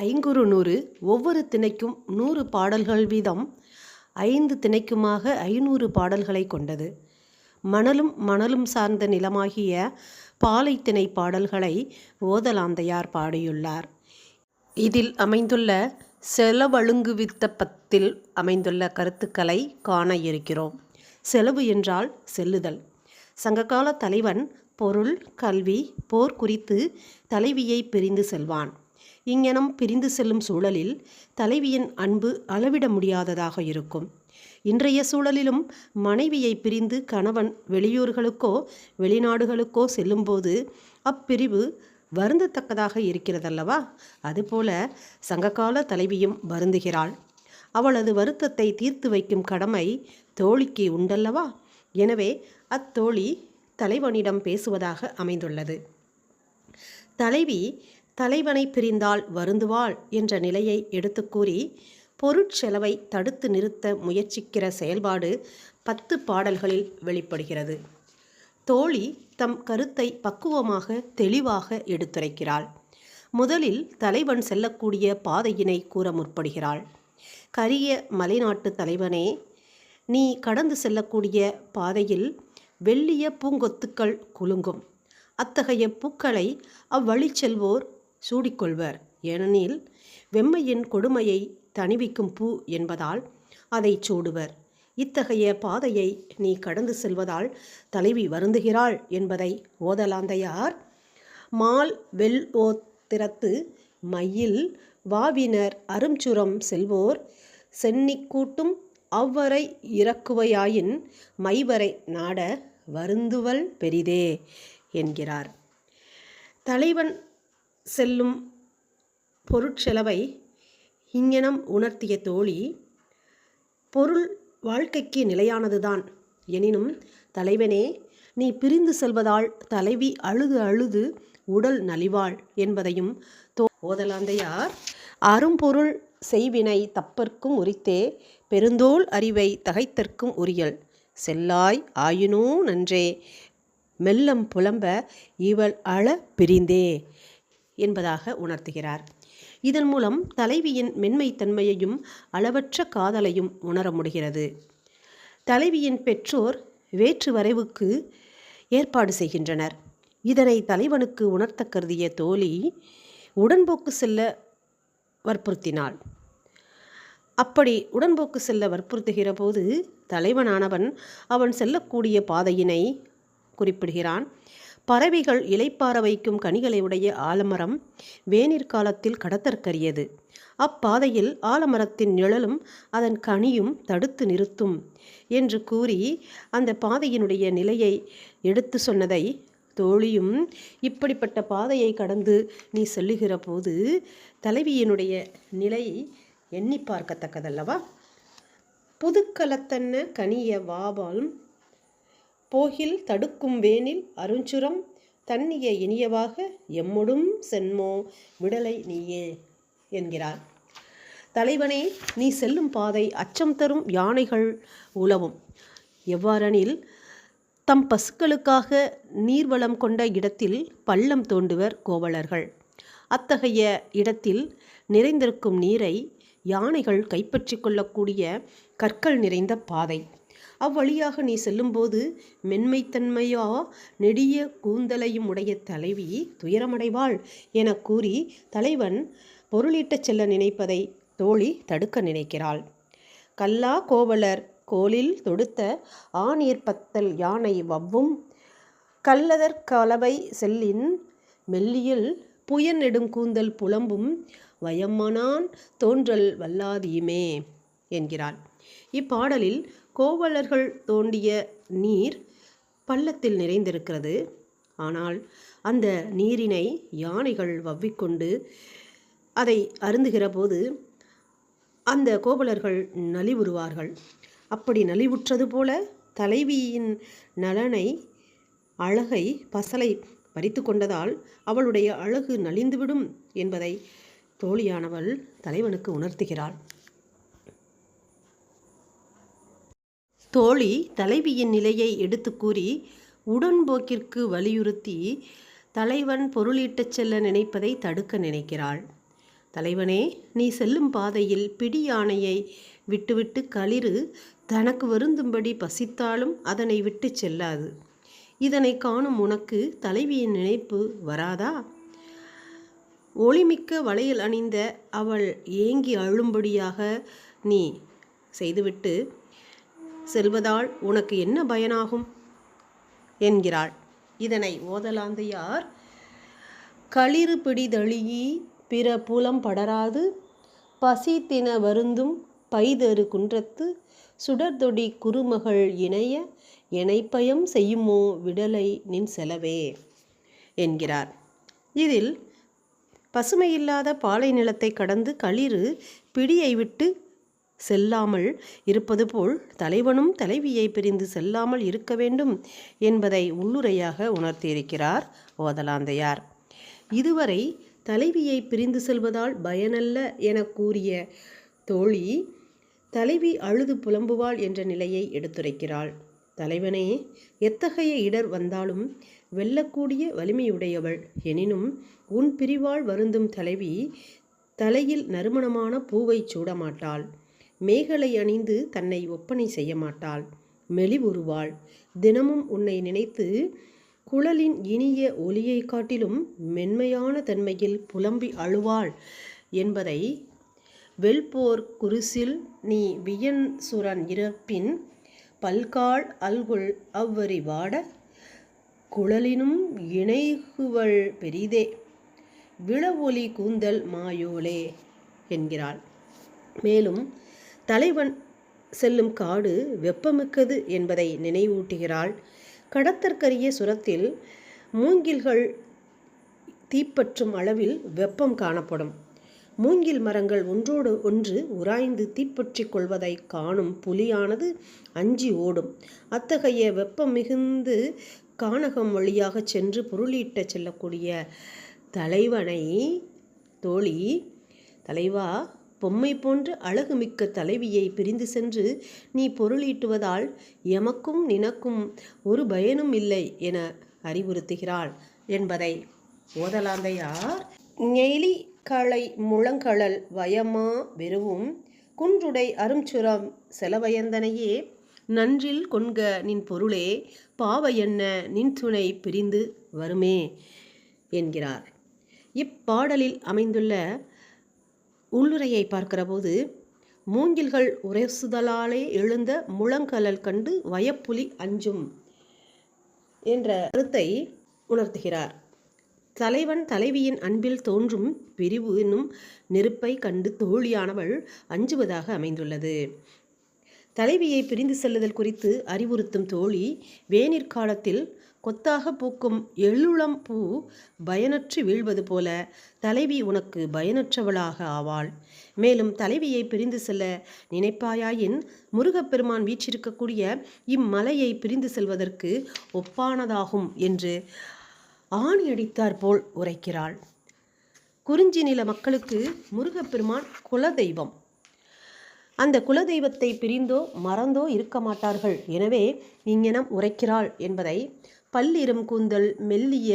ஐங்குறு நூறு ஒவ்வொரு திணைக்கும் நூறு பாடல்கள் வீதம் ஐந்து திணைக்குமாக ஐநூறு பாடல்களை கொண்டது. மணலும் மணலும் சார்ந்த நிலமாகிய பாலைத்திணை பாடல்களை ஓதலாந்தையார் பாடியுள்ளார். இதில் அமைந்துள்ள செலவழுங்குவித்த பத்தில் அமைந்துள்ள கருத்துக்களை காண இருக்கிறோம். செலவு என்றால் செல்லுதல். சங்ககால தலைவன் பொருள் கல்வி போர் குறித்து தலைவியை பிரிந்து செல்வான். இங்ஙனம் பிரிந்து செல்லும் சூழலில் தலைவியின் அன்பு அளவிட முடியாததாக இருக்கும். இன்றைய சூழலிலும் மனைவியை பிரிந்து கணவன் வெளியூர்களுக்கோ வெளிநாடுகளுக்கோ செல்லும்போது அப்பிரிவு வருந்தத்தக்கதாக இருக்கிறதல்லவா? அதுபோல சங்ககால தலைவியும் வருந்துகிறாள். அவளது வருத்தத்தை தீர்த்து வைக்கும் கடமை தோழிக்கு உண்டல்லவா? எனவே அத்தோழி தலைவனிடம் பேசுவதாக அமைந்துள்ளது. தலைவி தலைவனை பிரிந்தால் வருந்துவாள் என்ற நிலையை எடுத்துக்கூறி பொருட்செலவை தடுத்து நிறுத்த முயற்சிக்கிற செயல்பாடு பத்து பாடல்களில் வெளிப்படுகிறது. தோழி தம் கருத்தை பக்குவமாக தெளிவாக எடுத்துரைக்கிறாள். முதலில் தலைவன் செல்லக்கூடிய பாதையினை கூற முற்படுகிறாள். கரிய மலைநாட்டு தலைவனே நீ கடந்து செல்லக்கூடிய பாதையில் வெள்ளிய பூங்கொத்துக்கள் குலுங்கும். அத்தகைய பூக்களை அவ்வழி செல்வோர் சூடிக்கொள்வர். ஏனெனில் வெம்மையின் கொடுமையை தணிவிக்கும் பூ என்பதால் அதை சூடுவர். இத்தகைய பாதையை நீ கடந்து செல்வதால் தலைவி வருந்துகிறாள் என்பதை ஓதலாந்தையார் மால் வெல் ஓத்திரத்து மையில் வாவினர் அரும்சுரம் செல்வோர் சென்னிக்கூட்டும் அவ்வரை இறக்குவையாயின் மைவரை நாட வருந்துவல் பெரிதே என்கிறார். தலைவன் செல்லும் பொருட்செலவை இங்ஙனம் உணர்த்திய தோழி பொருள் வாழ்க்கைக்கு நிலையானதுதான். எனினும் தலைவனே நீ பிரிந்து செல்வதால் தலைவி அழுது அழுது உடல் நலிவாள் என்பதையும் தோ ஓதலாந்தையார் அரும்பொருள் செய்வினை தப்பர்க்கும் உரித்தே பெருந்தோள் அறிவை தகைத்தற்கும் உரியல். செல்லாய் ஆயினோ நன்றே மெல்லம் புலம்ப இவள் அழ பிரிந்தே. என்பதாக உணர்த்துகிறார். இதன் மூலம் தலைவியின் மென்மைத்தன்மையையும் அளவற்ற காதலையும் உணர முடிகிறது. தலைவியின் பெற்றோர் வேற்று வரைவுக்கு ஏற்பாடு செய்கின்றனர். இதனை தலைவனுக்கு உணர்த்த கருதிய தோழி உடன்போக்கு செல்ல வற்புறுத்தினாள். அப்படி உடன்போக்கு செல்ல வற்புறுத்துகிற போது தலைவனானவன் அவன் செல்லக்கூடிய பாதையினை குறிப்பிடுகிறான். பறவைகள் இலைப்பார வைக்கும் கனிகளை உடைய ஆலமரம் வேனிற் காலத்தில் கடத்தற்கரியது. அப்பாதையில் ஆலமரத்தின் நிழலும் அதன் கனியும் தடுத்து நிறுத்தும் என்று கூறி அந்த பாதையினுடைய நிலையை எடுத்து சொன்னதை தோழியும் இப்படிப்பட்ட பாதையை கடந்து நீ செல்லுகிற போது தலைவியினுடைய நிலை எண்ணி பார்க்கத்தக்கதல்லவா? புதுக்கலத்தன்ன கனிய வாபாலும் போகில் தடுக்கும் வேனில் அருஞ்சுரம் தன்னிய இனியவாக எம்மொடும் சென்மோ விடலை நீயே என்கிறார். தலைவனே நீ செல்லும் பாதை அச்சம் தரும் யானைகள் உலவும். எவ்வாறெனில் தம் பசுக்களுக்காக நீர்வளம் கொண்ட இடத்தில் பள்ளம் தோண்டுவர் கோவலர்கள். அத்தகைய இடத்தில் நிறைந்திருக்கும் நீரை யானைகள் கைப்பற்றி கொள்ளக்கூடிய கற்கள் நிறைந்த பாதை. அவ்வழியாக நீ செல்லும்போது மென்மைத்தன்மையோ நெடிய கூந்தலையும் உடைய தலைவி துயரமடைவாள் என கூறி தலைவன் பொருளீட்டச் செல்ல நினைப்பதை தோழி தடுக்க நினைக்கிறாள். கல்லா கோவலர் கோலில் தொடுத்த ஆநீர்பத்தல் யானை வவ்வும் கல்லதற் கலவை செல்லின் மெல்லியில் புயன் நெடுங்கூந்தல் புலம்பும் வயம்மனான் தோன்றல் வல்லாதியுமே என்கிறாள். இப்பாடலில் கோவலர்கள் தோண்டிய நீர் பள்ளத்தில் நிறைந்திருக்கிறது. ஆனால் அந்த நீரினை யானைகள் வவ்விக்கொண்டு அதை அருந்துகிற போது அந்த கோவலர்கள் நலிவுறுவார்கள். அப்படி நலிவுற்றது போல தலைவியின் நலனை அழகை பசலை பறித்து கொண்டதால் அவளுடைய அழகு நலிந்துவிடும் என்பதை தோழியானவள் தலைவனுக்கு உணர்த்துகிறாள். தோழி தலைவியின் நிலையை எடுத்து கூறி உடன்போக்கிற்கு வலியுறுத்தி தலைவன் பொருளீட்டச் செல்ல நினைப்பதை தடுக்க நினைக்கிறாள். தலைவனே நீ செல்லும் பாதையில் பிடி யானையை விட்டுவிட்டு களிறு. தனக்கு வருந்தும்படி பசித்தாலும் அதனை விட்டு செல்லாது. இதனை காணும் உனக்கு தலைவியின் நினைப்பு வராதா ஒளிமிக்க வளையல் அணிந்த அவள் ஏங்கி அழும்படியாக நீ செய்துவிட்டு செல்வதால் உனக்கு என்ன பயனாகும்? என்கிறாள். இதனை ஓதலாந்தையார் களிறு பிடிதழியி பிற புலம் படராது பசி தின வருந்தும் பைதரு குன்றத்து சுடர்தொடி குறுமகள் இணைய இணைப்பயம் செய்யுமோ விடலை நின் செலவே? என்கிறார். இதில் பசுமையில்லாத பாலை நிலத்தை கடந்து களிறு பிடியை விட்டு செல்லாமல் இருப்பது போல் தலைவனும் தலைவியை பிரிந்து செல்லாமல் இருக்க வேண்டும் என்பதை உள்ளுரையாக உணர்த்தியிருக்கிறார் ஓதலாந்தையார். இதுவரை தலைவியை பிரிந்து செல்வதால் பயனல்ல என கூறிய தோழி தலைவி அழுது புலம்புவாள் என்ற நிலையை எடுத்துரைக்கிறாள். தலைவனே எத்தகைய இடர் வந்தாலும் வெல்லக்கூடிய வலிமையுடையவள். எனினும் உன் பிரிவால் வருந்தும் தலைவி தலையில் நறுமணமான பூவை சூடமாட்டாள். மேகலை அணிந்து தன்னை ஒப்பனை செய்ய மாட்டாள். மெலிவுருவாள் தினமும் உன்னை நினைத்து குழலின் இனிய ஒலியை காட்டிலும் மென்மையான தன்மையில் புலம்பி அழுவாள் என்பதை வெல்போர் குருசில் நீ வியன் சுரன் இறப்பின் பல்கால் அல்குல் அவ்வரி வாட குழலினும் இணைகுவள் பெரிதே. விளவொலி கூந்தல் மாயோலே என்கிறாள். மேலும் தலைவன் செல்லும் காடு வெப்பமிக்கது என்பதை நினைவூட்டுகிறாள். கடத்தற்கரிய சுரத்தில் மூங்கில்கள் தீப்பற்றும் அளவில் வெப்பம் காணப்படும். மூங்கில் மரங்கள் ஒன்றோடு ஒன்று உராய்ந்து தீப்பற்றிக் கொள்வதை காணும் புலியானது அஞ்சி ஓடும். அத்தகைய வெப்பம் மிகுந்து கானகம் வழியாக சென்று பொருளீட்ட செல்லக்கூடிய தலைவனை தோழி தலைவா பொம்மை போன்ற அழகுமிக்க தலைவியை பிரிந்து சென்று நீ பொருளீட்டுவதால் எமக்கும் நினக்கும் ஒரு பயனும் இல்லை என அறிவுறுத்துகிறாள் என்பதை. ஓதலாந்தையார் நெய்லி களை முழங்கழல் வயமா வெறுவும் குன்றுடை அரும்சுரம் செலவயந்தனையே. நன்றில் கொண்க நின் பொருளே பாவ என்ன நின் துணை பிரிந்து வருமே என்கிறார். இப்பாடலில் அமைந்துள்ள உள்ளுரையை பார்க்கிறபோது மூங்கில்கள் உரசுதலாலே எழுந்த முழங்கலல் கண்டு வயப்புலி அஞ்சும் என்ற கருத்தை உணர்த்துகிறார். தலைவன் தலைவியின் அன்பில் தோன்றும் பிரிவு என்னும் நெருப்பை கண்டு தோழியானவள் அஞ்சுவதாக அமைந்துள்ளது. தலைவியை பிரிந்து செல்லுதல் குறித்து அறிவுறுத்தும் தோழி வேனிற் காலத்தில் கொத்தாக பூக்கும் எள்ளுளம் பூ பயனற்று வீழ்வது போல தலைவி உனக்கு பயனற்றவளாக ஆவாள். மேலும் தலைவியை பிரிந்து செல்ல நினைப்பாயாயின் முருகப்பெருமான் வீற்றிருக்கக்கூடிய இம்மலையை பிரிந்து செல்வதற்கு ஒப்பானதாகும் என்று ஆணியடித்தார் போல் உரைக்கிறாள். குறிஞ்சி நில மக்களுக்கு முருகப்பெருமான் குலதெய்வம். அந்த குலதெய்வத்தை பிரிந்தோ மறந்தோ இருக்க மாட்டார்கள். எனவே இங்ஙனம் உரைக்கிறாள் என்பதை பல்லிரும் கூந்தல் மெல்லிய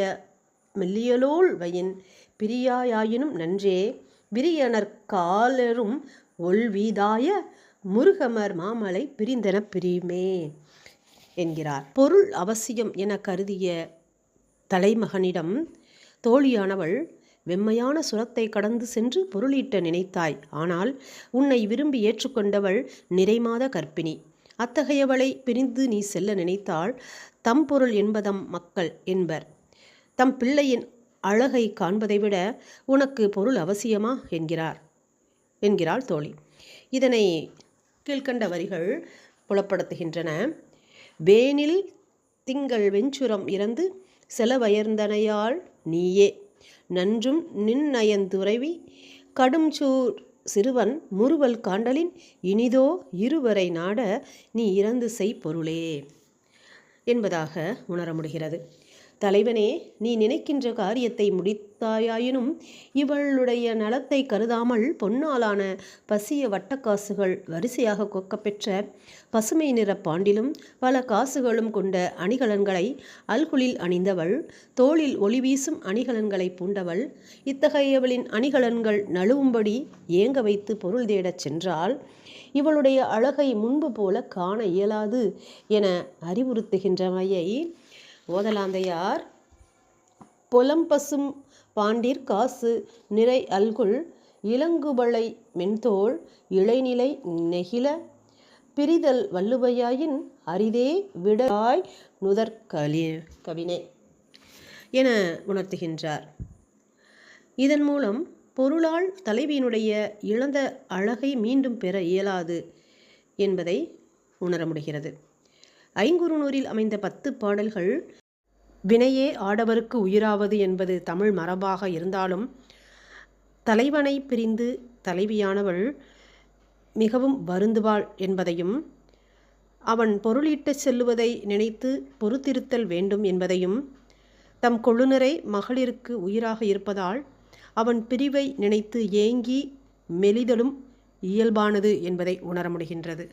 மெல்லியலோள் வயின் பிரியாயாயினும் நன்றே. விரியனர் காலரும் ஒல்வீதாய முருகமர் மாமலை பிரிந்தன பிரியுமே என்கிறார். பொருள் அவசியம் என கருதிய தலைமகனிடம் தோழியானவள் வெம்மையான சுரத்தை கடந்து சென்று பொருளீட்ட நினைத்தாய். ஆனால் உன்னை விரும்பி ஏற்றுக்கொண்டவள் நிறைமாத கற்பிணி. அத்தகையவளை பிரிந்து நீ செல்ல நினைத்தால் தம் பொருள் என்பதம் மக்கள் என்பர். தம் பிள்ளையின் அழகை காண்பதை விட உனக்கு பொருள் அவசியமா? என்கிறார். என்கிறாள் தோழி. இதனை கீழ்கண்ட வரிகள் புலப்படுத்துகின்றன. வேனில் திங்கள் வெஞ்சுரம் இறந்து செலவயர்ந்தனையால் நீயே. நன்றும் நின்னயந்துறவி கடும்சூர் சிறுவன் முறுவல் காண்டலின் இனிதோ இருவரை நாட நீ இறந்து செய் பொருளே. என்பதாக உணர முடிகிறது தலைவனே நீ நினைக்கின்ற காரியத்தை முடித்தாயாயினும் இவளுடைய நலத்தை கருதாமல் பொன்னாலான பசிய வட்டக்காசுகள் வரிசையாக கொக்கப்பெற்ற பசுமை நிற பாண்டிலும் பல காசுகளும் கொண்ட அணிகலன்களை அல்குளில் அணிந்தவள் தோளில் ஒளி வீசும் அணிகலன்களை பூண்டவள் இத்தகையவளின் அணிகலன்கள் நழுவும்படி ஏங்க வைத்து பொருள் தேடச் சென்றால் இவளுடைய அழகை முன்பு போல காண இயலாது என அறிவுறுத்துகின்றமையை ஓதலாந்தையார் பொலம்பசும் பாண்டிற் காசு நிறை அல்குல் இளங்குபளை மென்தோள் இளைநிலை நெகிழ பிரிதல் வல்லுவையாயின் அரிதே விடாய் நுதற்கலி. கவினை கவினே என உணர்த்துகின்றார். இதன் மூலம் பொருளால் தலைவியினுடைய இழந்த அழகை மீண்டும் பெற இயலாது என்பதை உணர முடிகிறது ஐங்குறுநூறில் அமைந்த பத்து பாடல்கள் வினையே ஆடவருக்கு உயிராவது என்பது தமிழ் மரபாக இருந்தாலும் தலைவனை பிரிந்து தலைவியானவள் மிகவும் வருந்துவாள் என்பதையும் அவன் பொருளீட்டச் செல்லுவதை நினைத்து பொறுத்திருத்தல் வேண்டும் என்பதையும் தம் கொழுநரை மகளிருக்கு உயிராக இருப்பதால் அவன் பிரிவை நினைத்து ஏங்கி மெலிதலும் இயல்பானது என்பதை உணர முடிகின்றது.